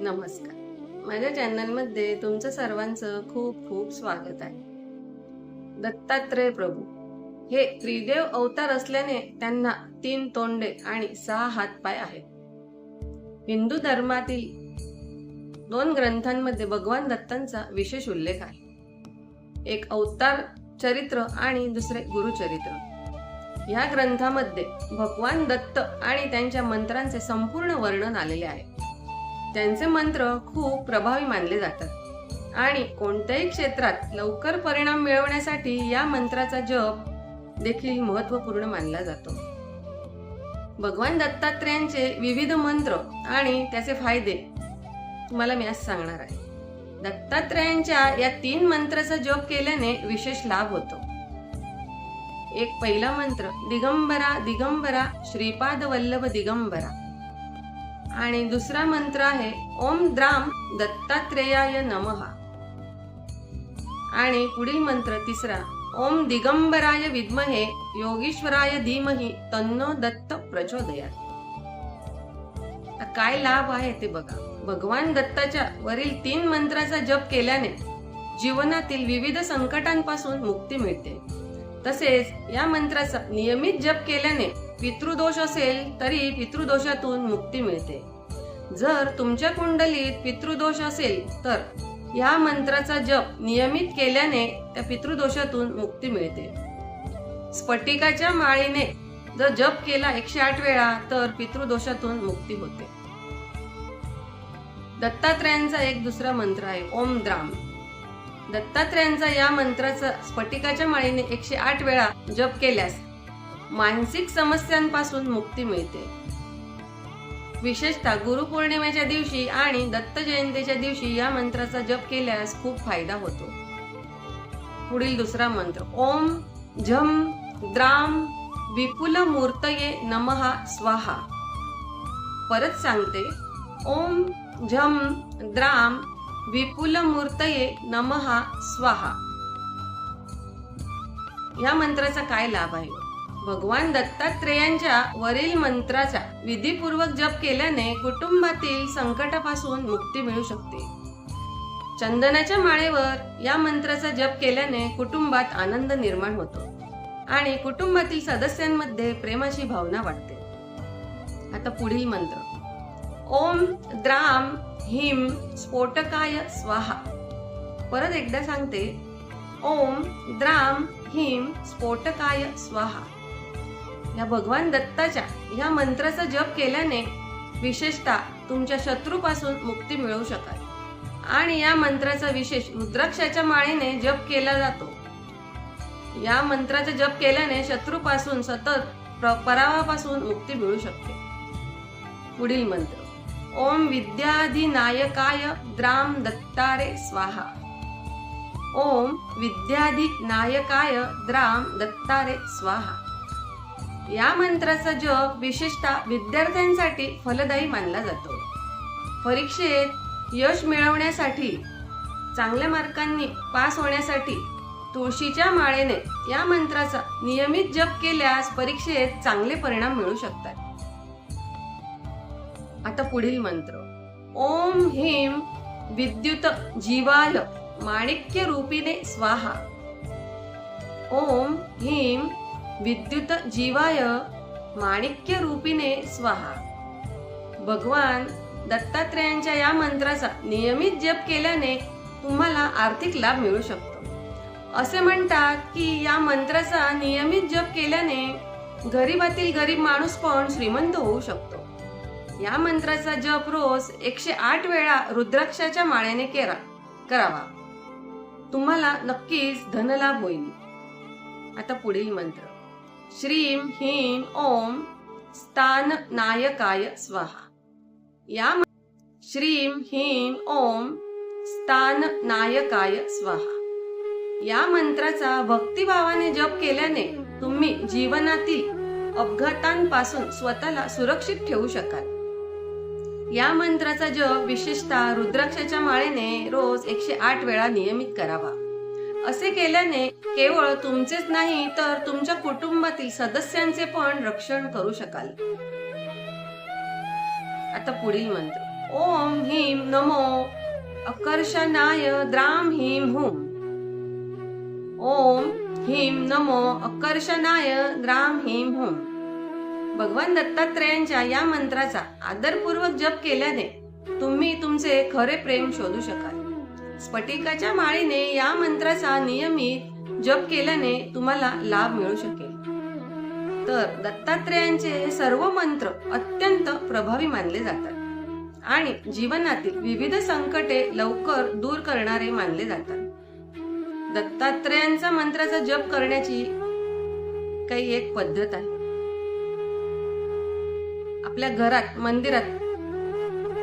नमस्कार. माझ्या चॅनलमध्ये तुमचं सर्वांचं खूप खूप स्वागत आहे. दत्तात्रय प्रभू. हे त्रिदेव अवतार असल्याने त्यांना तीन तोंडे आणि सहा हातपाय आहेत. हिंदू धर्मातील दोन ग्रंथांमध्ये भगवान दत्तांचा विशेष उल्लेख आहे. एक अवतार चरित्र आणि दुसरे गुरुचरित्र. या ग्रंथामध्ये भगवान दत्त आणि त्यांच्या मंत्रांचे संपूर्ण वर्णन आलेले आहे. त्यांचे मंत्र खूप प्रभावी मानले जातात. आणि कोणत्याही क्षेत्रात लवकर परिणाम मिळवण्यासाठी या मंत्राचा जप देखील महत्त्वपूर्ण मानला जातो. भगवान दत्तात्रेयांचे विविध मंत्र आणि त्याचे फायदे तुम्हाला मी आज सांगणार आहे. दत्तात्रेयांच्या या तीन मंत्राचा जप केल्याने विशेष लाभ होतो. एक पहिला मंत्र दिगंबरा दिगंबरा श्रीपाद वल्लभ दिगंबरा. आणि दुसरा मंत्र आहे ओम द्राम दत्तात्रेयाय नमहा आणि पुढील मंत्र तिसरा ओम दिगंबराय विद्महे योगीश्वराय धीमही तन्नो दत्त प्रचोदयात. काय लाभ आहे ते बघा. भगवान दत्ताच्या वरील तीन मंत्राचा जप केल्याने जीवनातील विविध संकटांपासून मुक्ती मिळते. तसेच या मंत्राचा नियमित जप केल्याने पितृदोष असेल तरी पितृदोषातून मुक्ती मिळते. जर तुमच्या कुंडलीत पितृदोष असेल तर या मंत्राचा जप नियमित केल्याने त्या पितृदोषातून मुक्ती मिळते. स्फटिकाच्या माळीने जर जप केला एकशे आठ वेळा तर पितृदोषातून मुक्ती होते. दत्तात्रयांचा एक दुसरा मंत्र आहे ओम द्राम. दत्तात्रयांचा या मंत्राचा स्फटिकाच्या माळीने एकशे आठ वेळा जप केल्यास मानसिक समस्यांपासून मुक्ती मिळते. विशेषतः गुरुपौर्णिमेच्या दिवशी आणि दत्त जयंतीच्या दिवशी या मंत्राचा जप केल्यास खूप फायदा होतो. पुढील दुसरा मंत्र ओम झम द्राम विपुल मूर्तये नमहा स्वाहा. परत सांगते ओम झम द्राम विपुल मूर्तये नमहा स्वाहा. या मंत्राचा काय लाभ आहे? भगवान दत्तात्रेयांच्या वरील मंत्राचा विधीपूर्वक जप केल्याने कुटुंबातील संकटापासून मुक्ती मिळू शकते. चंदनाच्या माळेवर या मंत्राचा जप केल्याने कुटुंबात आनंद निर्माण होतो आणि कुटुंबातील सदस्यांमध्ये प्रेमाची भावना वाटते आता पुढील मंत्र. ओम द्राम हिम स्फोटकाय स्वाहा. परत एकदा सांगते. ओम द्राम हिम स्फोटकाय स्वाहा. या भगवान दत्ताच्या या मंत्राचा जप केल्याने विशेषतः तुमच्या शत्रूपासून मुक्ती मिळवू शकाल. आणि या मंत्राचा विशेष रुद्राक्षाच्या माळेने जप केला जातो. या मंत्राचा जप केल्याने शत्रूपासून सतत प्र- परावापासून मुक्ती मिळू शकते. पुढील मंत्र. ओम विद्याधिनायकाय द्राम दत्तारे स्वाहा. ओम विद्याधिनायकाय द्राम दत्तारे स्वाहा. या मंत्राचा जप विशेषतः विद्यार्थ्यांसाठी फलदायी मानला जातो. परीक्षेत यश मिळवण्यासाठी चांगल्या मार्कांनी पास होण्यासाठी तुळशीच्या माळेने या मंत्राचा नियमित जप केल्यास परीक्षेत चांगले परिणाम मिळू शकतात. आता पुढील मंत्र. ओम ह्रीम विद्युत जीवाय माणिक्य रूपीने स्वाहा. ओम ह्रीम विद्युत जीवाय माणिक्य रूपिणे स्वाहा. भगवान दत्तात्रेयांच्या या मंत्राचा नियमित जप केल्याने तुम्हाला आर्थिक लाभ मिळू शकतो. असे म्हणतात की या मंत्राचा नियमित जप केल्याने गरीबातील गरीब माणूस पण श्रीमंत होऊ शकतो. या मंत्राचा जप रोज एकशे आठ वेळा रुद्राक्षाच्या माळ्याने केरा करावा. तुम्हाला नक्कीच धनलाभ होईल. आता पुढील मंत्र. श्रीम ह्रीं ओम स्थान नायकाय स्वाहा। या म- श्रीम ह्रीम ओम स्थान नायकाय स्वाहा। या मंत्राचा भक्तिभावाने जप केल्याने तुम्ही जीवनातील अपघातांपासून स्वतःला सुरक्षित ठेवू शकाल. या मंत्राचा जप विशेषतः रुद्राक्षाच्या माळेने रोज एकशे आठ वेळा नियमित करावा. असे केल्याने केवळ तुमचेच नाही तर तुमच्या कुटुंबातील सदस्यांचे पण रक्षण करू शकाल. आता पुढील मंत्र. ओम ह्रीम नमो अकर्षणाय द्राम ह्रीम हुम ओम ह्रीम नमो अकर्षणाय द्राम ह्रीम हुम भगवान दत्तात्रेयांच्या या मंत्राचा आदरपूर्वक जप केल्याने तुम्ही तुमचे खरे प्रेम शोधू शकाल. स्फटिकाच्या माळीने या मंत्राचा नियमित जप केल्याने तुम्हाला लाभ मिळू शकेल. तर दत्तात्रेयांचे हे सर्व मंत्र अत्यंत प्रभावी मानले जातात आणि जीवनातील विविध संकटे लवकर दूर करणारे मानले जातात. दत्तात्रेयांचा मंत्राचा जप करण्याची काही एक पद्धत आहे. आपल्या घरात मंदिरात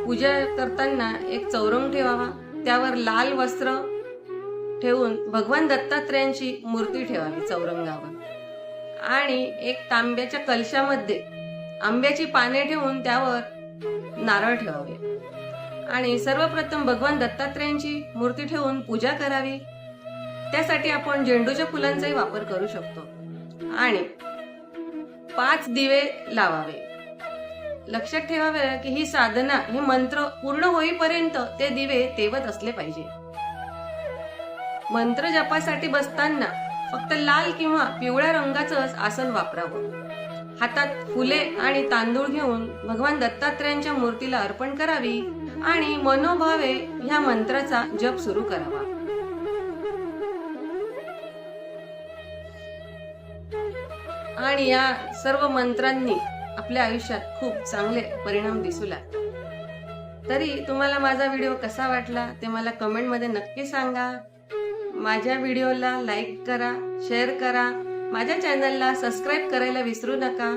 पूजा करताना एक चौरंग ठेवावा. त्यावर लाल वस्त्र ठेवून भगवान दत्तात्रयांची मूर्ती ठेवावी चौरंगावर. आणि एक तांब्याच्या कलशामध्ये आंब्याची पाने ठेवून त्यावर नारळ ठेवावे. आणि सर्वप्रथम भगवान दत्तात्रयांची मूर्ती ठेवून पूजा करावी. त्यासाठी आपण झेंडूच्या फुलांचाही वापर करू शकतो. आणि पाच दिवे लावावे. लक्षात ठेवावे की ही साधना हे मंत्र पूर्ण होईपर्यंत ते दिवे तेवत असले पाहिजे. मंत्र जपासाठी बसताना फक्त लाल किंवा पिवळ्या रंगाचंच आसन वापरावं. हातात फुले आणि तांदूळ घेऊन भगवान दत्तात्रयांच्या मूर्तीला अर्पण करावी आणि मनोभावे ह्या मंत्राचा जप सुरू करावा. आणि या सर्व मंत्रांनी आपल्या आयुष्यात खूप चांगले परिणाम दिसू लागतात तरी तुम्हाला माझा व्हिडिओ कसा वाटला ते मला कमेंटमध्ये नक्की सांगा. माझ्या व्हिडिओला लाईक करा शेअर करा. माझ्या चॅनलला सबस्क्राईब करायला विसरू नका.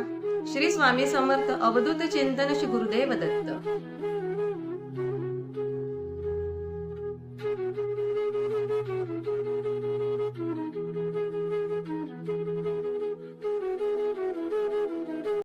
श्री स्वामी समर्थ अवधूत चिंतन श्री गुरुदेव दत्त.